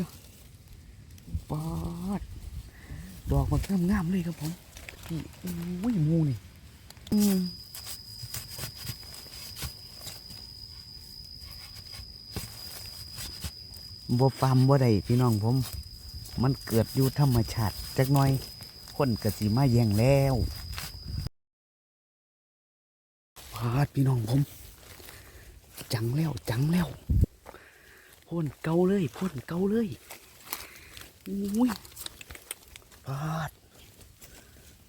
ยปาดดอกมันงามงามๆเลยครับผมนี่อุ้ยหมูนี่อืมบ่ฟาร์มบ่ได้พี่น้องผม มันเกิดอยู่ธรรมชาติจักหน่อย คนกสิมาแย่งแล้วพาดพี่น้องผม จังแล้ว จังแล้ว พ่นเกาเลยพ่นเกาเลยอุ้ยพาด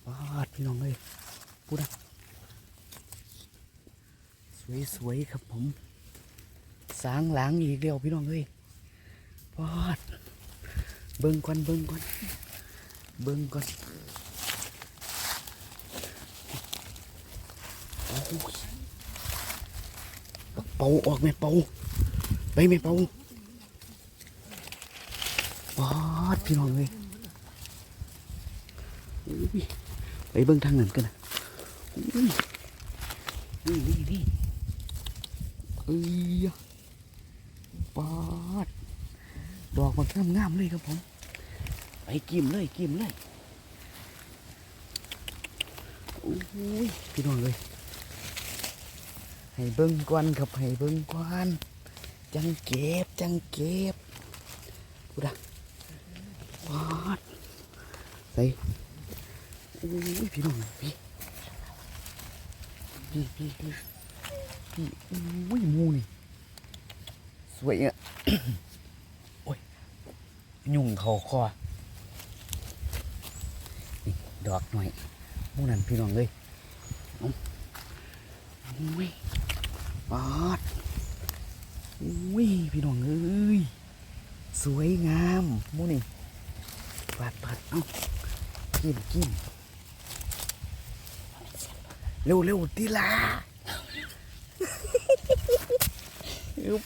พาดพี่น้องเลยพูดนะสวยๆครับผมสางหลังอีกเดียวพี่น้องเลยพาดเบิ่งก่อนเบิ่งก่อนเบิ่งก่อนโอ้ยเป่าออกไหมเป่าไปไหมเป่า ปอดพี่น้องเลยอุ้ยไปเบิ่งทางนั้นกันนะนี่นี่นี่เอ้ยปอดดอกมันงามงามๆเลยครับผม ไปกิมเลยกิมเลยโอ้ยพี่น้องเลยให้เบิ้งก่อนครับให้เบิ้งก่อนจังเก็บจังเก็บพูดอะปาดใส่โอ้ยพี่น้องพี่พี่พี่พี่พี่โอ้ยหมูนี่สวยอะยุ่งเขาคอนี่ดอกหน่อยหมูนั่นพี่น้องเลยเอาอุ้ยปาดอุ้ยพี่น้องเอ้ยสวยงามหมูนี่ ปาดปาดเอ้ากินกินเร็วเร็วตีลาอึ๊บ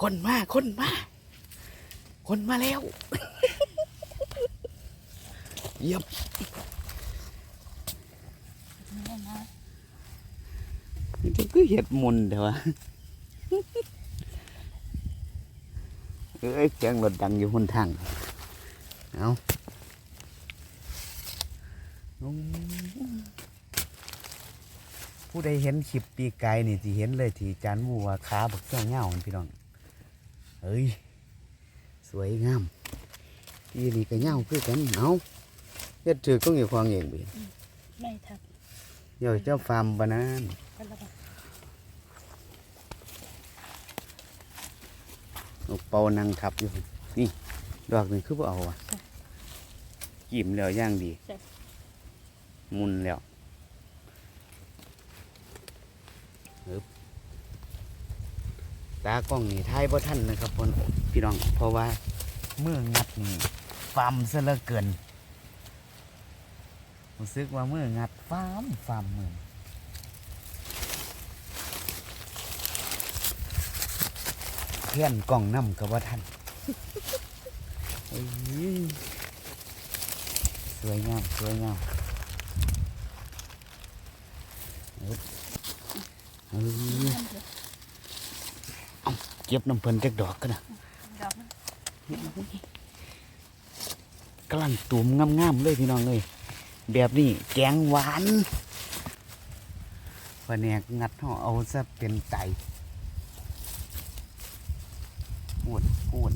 คนมาคนมา คนมาแล้วเยี่ยมมันจะคือเห็ดมุนเดี๋ยวะ เอ้ยเสียงรถดังอยู่หนทางเอาอืมผู้ใดเห็นคลิปปีกายนี่ที่เห็นเลยที่จานหมูว่าขาบักเจ้าเงาๆพี่น้องเฮ้ย สวยงามอีนี่ก็เงาคือกันเอาเฮ็ดถือก็อยู่ควางเองบิไม่ทับเดี๋ยวเจ้าฟาร์มบานั้นกัน ละบาทเอาเป่านังทับอยู่นี่ดอกนี่คือบ่เอาอะกิ่มแล้วย่างดีมุนแล้วฮึบตากล้องนี่ท้ายบ่ทันนะครับพ่นพี่น้องเพราะว่าเมื่องัดนี่ฟาร์มซะเหลือเกินรู้สึกว่าเมื่องัดฟาร์มฟาร์มมือ เพี้ยนกล้องน้ำกับว่าท่านสวยงามสวยงามเอ้ยเอาเก็บน้ำเพิ่นจักดอกกันนะดอกมันกำลังตุ่มงามๆเลยพี่น้องเลยแบบนี้แกงหวานแผนกงัดห่อเอาซะเป็นไต อ้วนอ้วน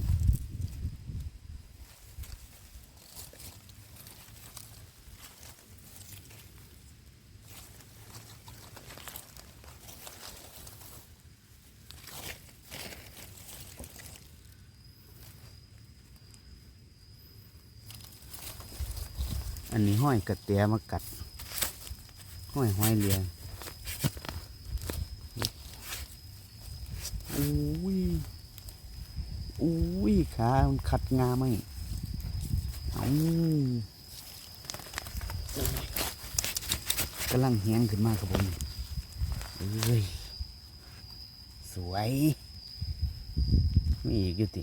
อันนี้ห้อยกระเตียมากัด ห้อยห้อยเรียงอุ้ ยอุ้ยขามันขัดงาไหมเอากำลังแหงขึ้นมาครับผมเอ้ยสวยมีอีกอยู่ติ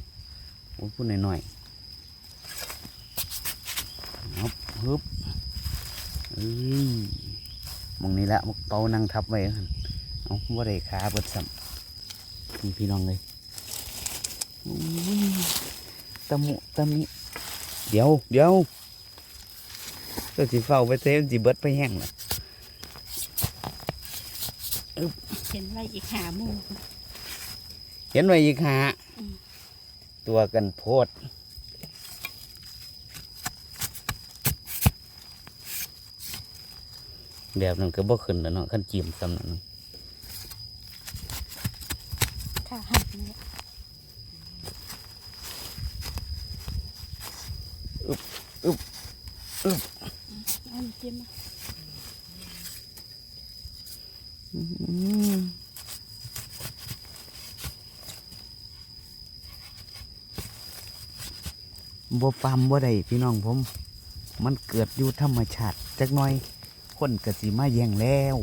โอ้พูดหน่อยๆฮึบฮึบเอ้ยมองนี้ละมกเปานั่งทับไว้เอาว่าได้ขาเบิดซ้ำนี่พี่น้องเลย ตะมุตะมิ เดี๋ยวเดี๋ยวก็สิเฝ้าไปเต้นสิเบิดไปแห้งล่ะเห็นไว้อีกหาหมูเห็นไว้อีกหาอืมตัวกันโพดแบบนั้นก็บ่ขึ้นแล้วเนาะขั้นจิ้มซ้ำนั่นขาหักเนี่ย อาน้ำจิ้มมาอืมบ่ปั๊มบ่ได้พี่น้องผม มันเกิดอยู่ธรรมชาติจักหน่อย คนกสิมาแย่งแล้ว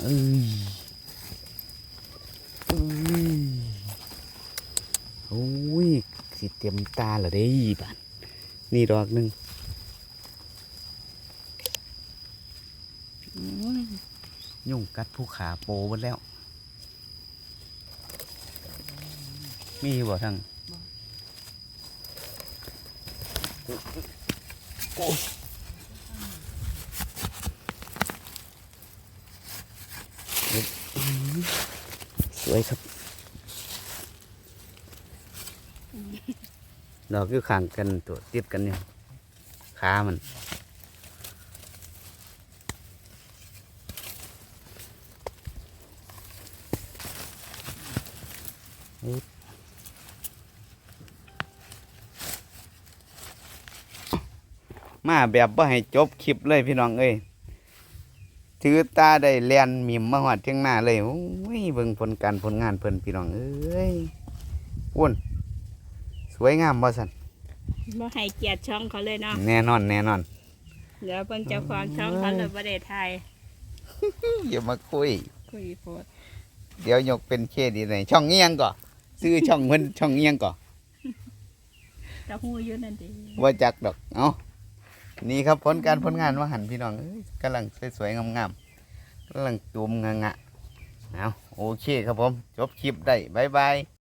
เอ้ยเอ้ยโอ้ยสิเต็มตาและเด้บ้าน นี่ดอกหนึ่งโอ้ยยุ่งกัดผู้ขาโปหมดแล้ว มีบ่ทั้งโอ้ยสวยครับ ดอกอยู่ข้างกันตัวติดกันอยู่ขามันมาแบบว่าให้จบคลิปเลยพี่น้องเอ้ยถือตาได้เลียนมิมมาหอดเทียงหน้าเลยโอ้ยเบิ่งผลการผลงานเพิ่นพี่น้องเอ้ยอ้วน สวยงามบ่สันบ่ให้เกียรติช่องเขาเลยเนาะแน่นอน แน่นอน เดี๋ยวเพิ่งเจ้าของช่องเขาเลยประเดไทยอย่ามาคุย คุยโพดเดี๋ยวยกเป็นเครดิตให้ช่องเอียงก่อซื้อช่องเพิ่นช่องเอียงก่อเจะหูอยืนนั่นดีว่าจักดอกเอานี่ครับผลการผลงานว่าหันพี่น้องเอ้ยกำลังสวยๆงามๆกำลังตูมงะงะเอาโอเคครับผม จบคลิปได้บ๊ายบาย